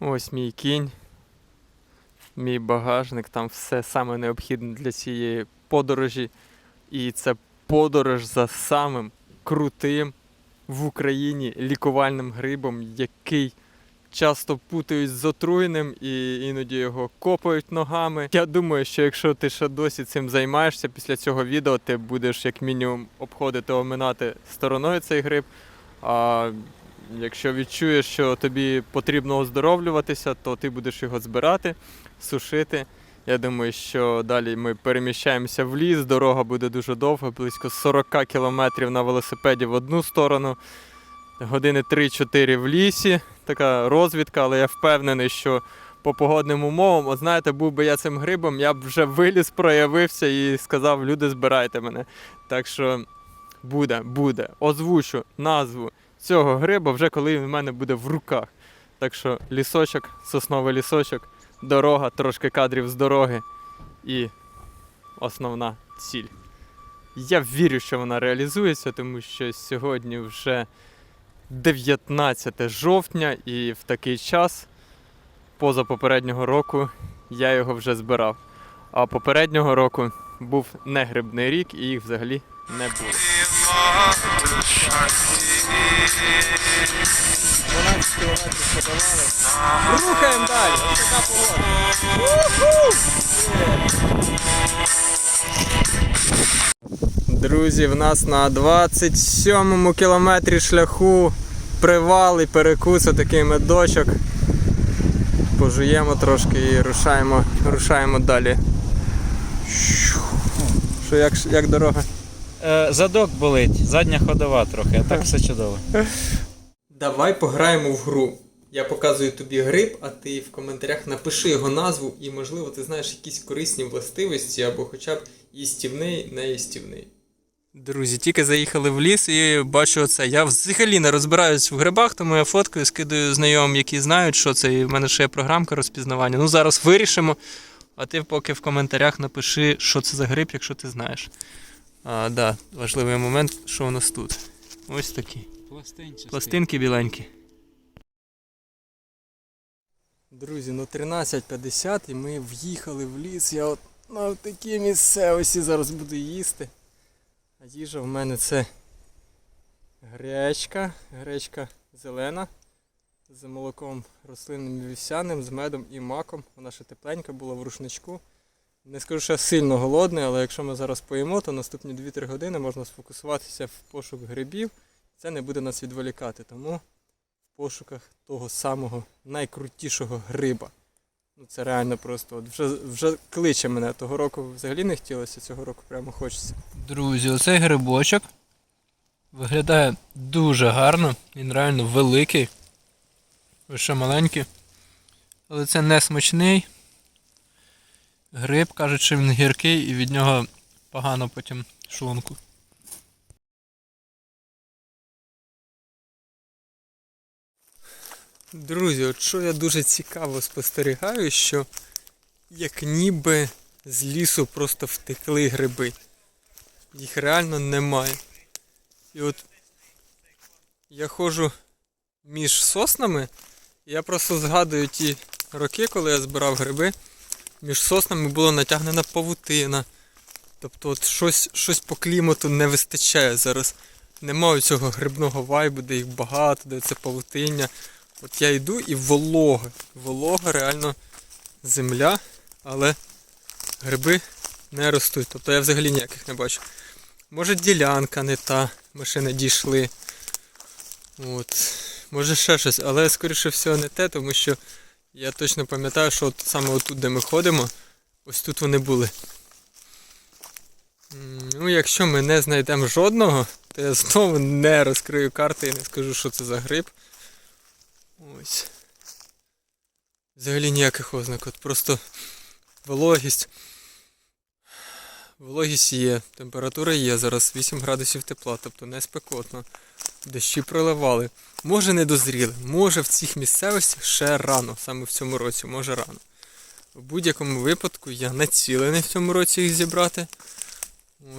Ось мій кінь, мій багажник, там все саме необхідне для цієї подорожі. І це подорож за самим крутим в Україні лікувальним грибом, який часто путають з отруєним і іноді його копають ногами. Я думаю, що якщо ти ще досі цим займаєшся, після цього відео ти будеш як мінімум обходити, оминати стороною цей гриб. А якщо відчуєш, що тобі потрібно оздоровлюватися, то ти будеш його збирати, сушити. Я думаю, що далі ми переміщаємося в ліс, дорога буде дуже довга, близько 40 кілометрів на велосипеді в одну сторону, години 3-4 в лісі. Така розвідка, але я впевнений, що по погодним умовам, от знаєте, був би я цим грибом, я б вже виліз, проявився і сказав, люди, збирайте мене. Так що буде, буде. Озвучу назву цього гриба вже коли він в мене буде в руках. Так що лісочок, сосновий лісочок, дорога, трошки кадрів з дороги і основна ціль. Я вірю, що вона реалізується, тому що сьогодні вже 19 жовтня, і в такий час, поза попереднього року, я його вже збирав. А попереднього року був не грибний рік і їх взагалі не було. 12 кілометрів подолали. Рухаємо далі. Ось така погода. Друзі, в нас на 27-му кілометрі шляху привал і перекус такий медочок. Пожуємо трошки і рушаємо, рушаємо далі. Що як, як дорога? Е, задок болить, задня ходова трохи, а так все чудово. Давай пограємо в гру. Я показую тобі гриб, а ти в коментарях напиши його назву і, можливо, ти знаєш якісь корисні властивості або хоча б їстівний, неїстівний. Друзі, тільки заїхали в ліс і бачу оце. Я взагалі не розбираюсь в грибах, тому я фоткаю, скидаю знайомим, які знають, що це. І в мене ще є програмка розпізнавання. Ну зараз вирішимо. А ти поки в коментарях напиши, що це за гриб, якщо ти знаєш. А, да, важливий момент, що у нас тут. Ось такий. Пластинки біленькі. Друзі, ну 13.50 і ми в'їхали в ліс. Я от на такій місцевості зараз буду їсти. А їжа в мене це гречка, гречка зелена з молоком рослинним і вівсяним, з медом і маком. Вона ще тепленька була в рушничку. Не скажу, що я сильно голодний, але якщо ми зараз поїмо, то наступні 2-3 години можна сфокусуватися в пошук грибів. Це не буде нас відволікати. Тому в пошуках того самого найкрутішого гриба. Ну це реально просто. От вже, вже кличе мене. Того року взагалі не хотілося, цього року прямо хочеться. Друзі, оцей грибочок виглядає дуже гарно. Він реально великий. Лише маленький. Але це не смачний. Гриб кажуть, що він гіркий і від нього погано потім шлунку. Друзі, от що я дуже цікаво спостерігаю, що як ніби з лісу просто втекли гриби. Їх реально немає. І от я ходжу між соснами, і я просто згадую ті роки, коли я збирав гриби. Між соснами була натягнена павутина. Тобто от щось, щось по клімату не вистачає зараз. Немає цього грибного вайбу, де їх багато, де це павутиння. От я йду і волога. Волога реально земля, але гриби не ростуть. Тобто я взагалі ніяких не бачу. Може ділянка не та, ми ще не дійшли. От. Може ще щось, але скоріше всього не те, тому що я точно пам'ятаю, що от саме отут, де ми ходимо, ось тут вони були. Ну, якщо ми не знайдемо жодного, то я знову не розкрию карти і не скажу, що це за гриб. Ось. Взагалі ніяких ознак. От просто вологість. Вологість є, температура є, зараз 8 градусів тепла, тобто не спекотно. Дощі проливали. Може не дозріли, може в цих місцевостях ще рано, саме в цьому році, може рано. В будь-якому випадку я націлений в цьому році їх зібрати.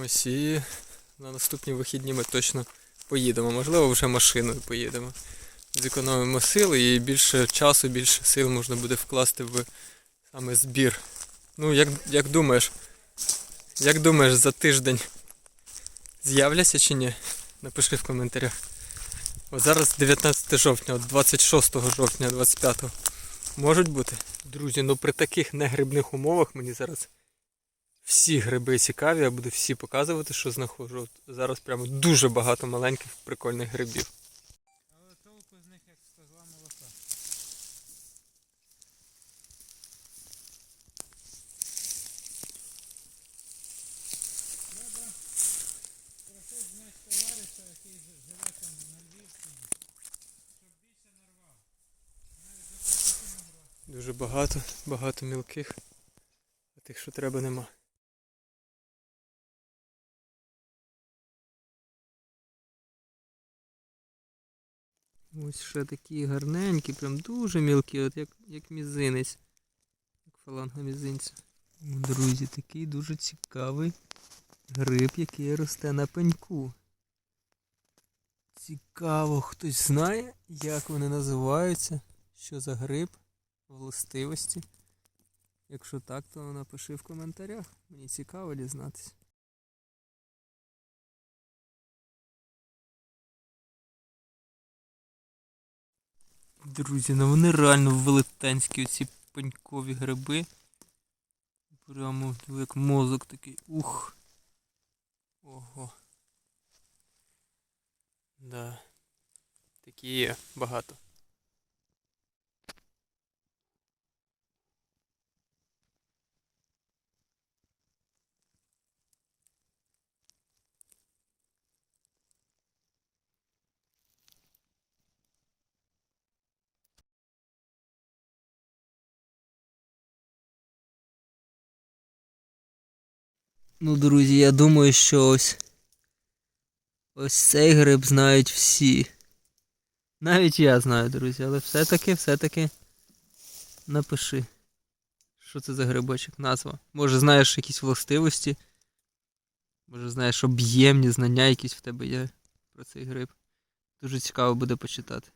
Ось і на наступні вихідні ми точно поїдемо. Можливо, вже машиною поїдемо. зекономимо сили і більше часу, більше сил можна буде вкласти в саме збір. Ну, як, як думаєш, як думаєш, за тиждень з'являться чи ні? Напиши в коментарях. От зараз 19 жовтня, от 26 жовтня, 25 можуть бути. Друзі, ну при таких негрибних умовах мені зараз всі гриби цікаві, я буду всі показувати, що знаходжу. От Зараз прямо дуже багато маленьких прикольних грибів. Але толку з них як з козла молока. Треба просити знать товариша, який ж- живе там на Львівщині, щоб більше нарвав. Навіть за тисячу наград. Дуже багато, багато мілких, а тих, що треба, нема. Ось ще такі гарненькі, прям дуже мілкі, от як, як мізинець. Як фаланга мізинця. Друзі, такий дуже цікавий гриб, який росте на пеньку. Цікаво, хтось знає, як вони називаються, що за гриб, властивості. Якщо так, то напиши в коментарях. Мені цікаво дізнатися. Друзі, ну вони реально велетенські оці пенькові гриби. Прямо як мозок такий. Ух. Ого. Да. Такі є багато. Ну, друзі, я думаю, що ось. Ось цей гриб знають всі. Навіть я знаю, друзі, але все-таки, все-таки напиши. Що це за грибочок? Назва. Може знаєш якісь властивості. Може знаєш об'ємні знання якісь в тебе є про цей гриб. Дуже цікаво буде почитати.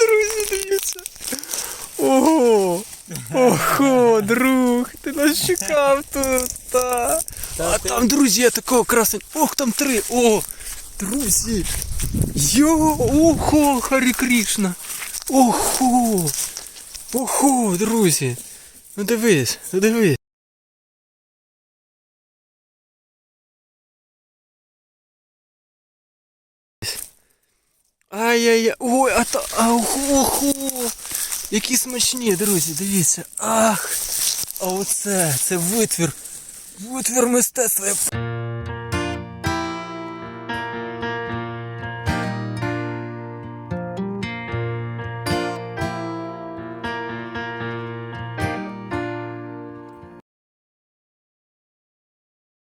Друзі, дивіться. Ого! Ого, друг! Ти нас чекав тут! Та. А там, друзі, я такого красень. Ох, там три! О! Друзі! Йо! Ого, Харі Крішна! Ого! Ого, друзі! Ну дивись, ну дивись. Ай-яй-яй, ой, а то, а, ого, які смачні, друзі, дивіться. Ах, а оце, це витвір, витвір мистецтва.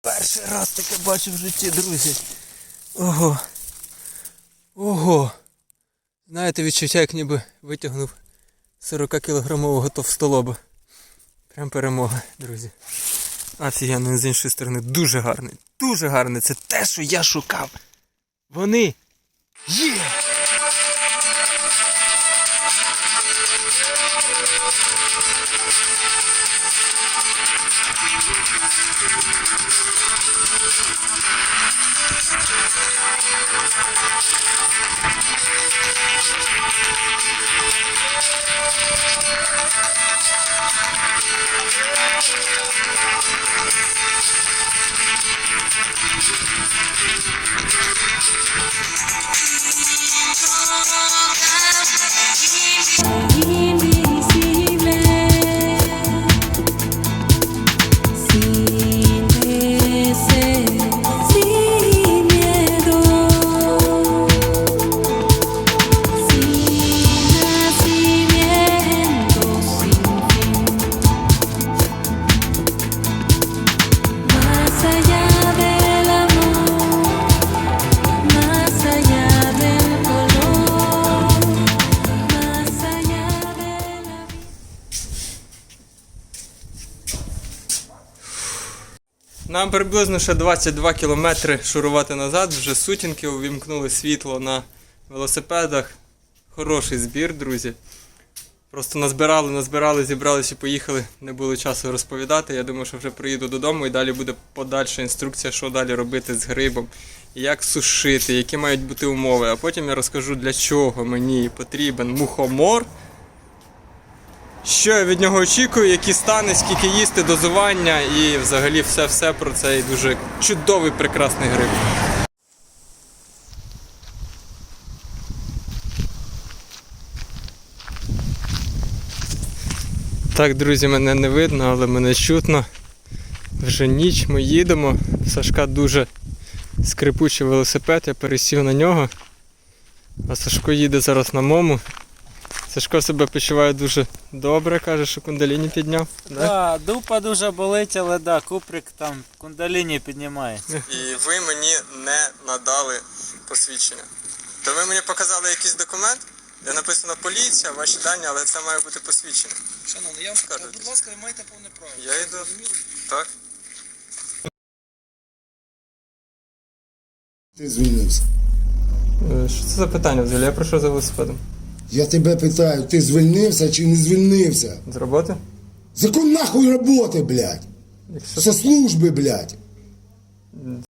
Перший раз таке бачу в житті, друзі. Ого. Ого. Знаєте, відчуття, як ніби витягнув 40-кілограмового товстолоба. Прям перемога, друзі. Офігенно, з іншої сторони, дуже гарний. Дуже гарний. Це те, що я шукав. Вони є! Invisible, Нам приблизно ще 22 кілометри шурувати назад, вже сутінки увімкнули світло на велосипедах хороший збір, друзі. Просто назбирали, назбирали, зібралися і поїхали. Не було часу розповідати. Я думаю, що вже приїду додому і далі буде подальша інструкція, що далі робити з грибом, як сушити, які мають бути умови. А потім я розкажу, для чого мені потрібен мухомор. Що я від нього очікую, які стани, скільки їсти, дозування і взагалі все-все про цей дуже чудовий прекрасний гриб. Так, друзі, мене не видно, але мене чутно. Вже ніч ми їдемо. Сашка дуже скрипучий велосипед, я пересів на нього. А Сашко їде зараз на мому. Сашко себе почуває дуже добре, каже, що кундаліні підняв. Да? Да, дупа дуже болить, але да, куприк там кундаліні піднімає. І ви мені не надали посвідчення. То ви мені показали якийсь документ, де написано поліція, ваші дані, але це має бути посвідчення. Шановний, я вам скажу, будь ласка, ви маєте повне право. Я йду. Так? Ти звільнився. Е, Що це за питання взагалі? Я прийшов за велосипедом. Я тебе питаю, ти звільнився чи не звільнився? З роботи? Закон нахуй роботи, блядь. Якщо Со служби, блядь.